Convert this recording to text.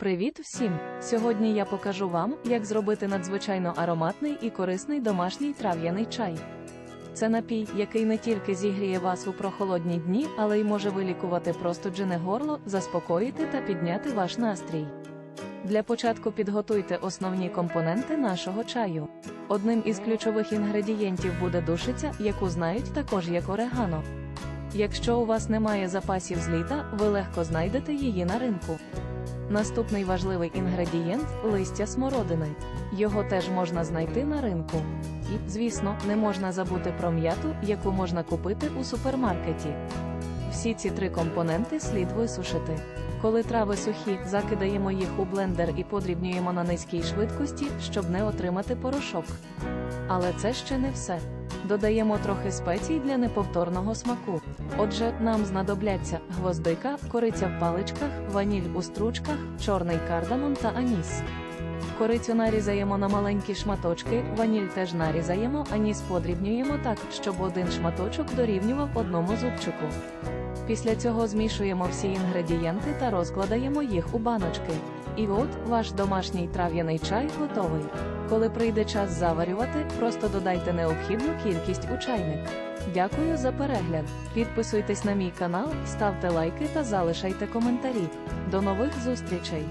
Привіт всім! Сьогодні я покажу вам, як зробити надзвичайно ароматний і корисний домашній трав'яний чай. Це напій, який не тільки зігріє вас у прохолодні дні, але й може вилікувати простуджене горло, заспокоїти та підняти ваш настрій. Для початку підготуйте основні компоненти нашого чаю. Одним із ключових інгредієнтів буде душиця, яку знають також як орегано. Якщо у вас немає запасів з літа, ви легко знайдете її на ринку. Наступний важливий інгредієнт листя смородини. Його теж можна знайти на ринку. І, звісно, не можна забути про м'яту, яку можна купити у супермаркеті. Всі ці три компоненти слід висушити. Коли трави сухі, закидаємо їх у блендер і подрібнюємо на низькій швидкості, щоб не отримати порошок. Але це ще не все. Додаємо трохи спецій для неповторного смаку. Отже, нам знадобляться гвоздика, кориця в паличках, ваніль у стручках, чорний кардамон та аніс. Корицю нарізаємо на маленькі шматочки, ваніль теж нарізаємо, аніс подрібнюємо так, щоб один шматочок дорівнював одному зубчику. Після цього змішуємо всі інгредієнти та розкладаємо їх у баночки. І от ваш домашній трав'яний чай готовий. Коли прийде час заварювати, просто додайте необхідну кількість у чайник. Дякую за перегляд. Підписуйтесь на мій канал, ставте лайки та залишайте коментарі. До нових зустрічей!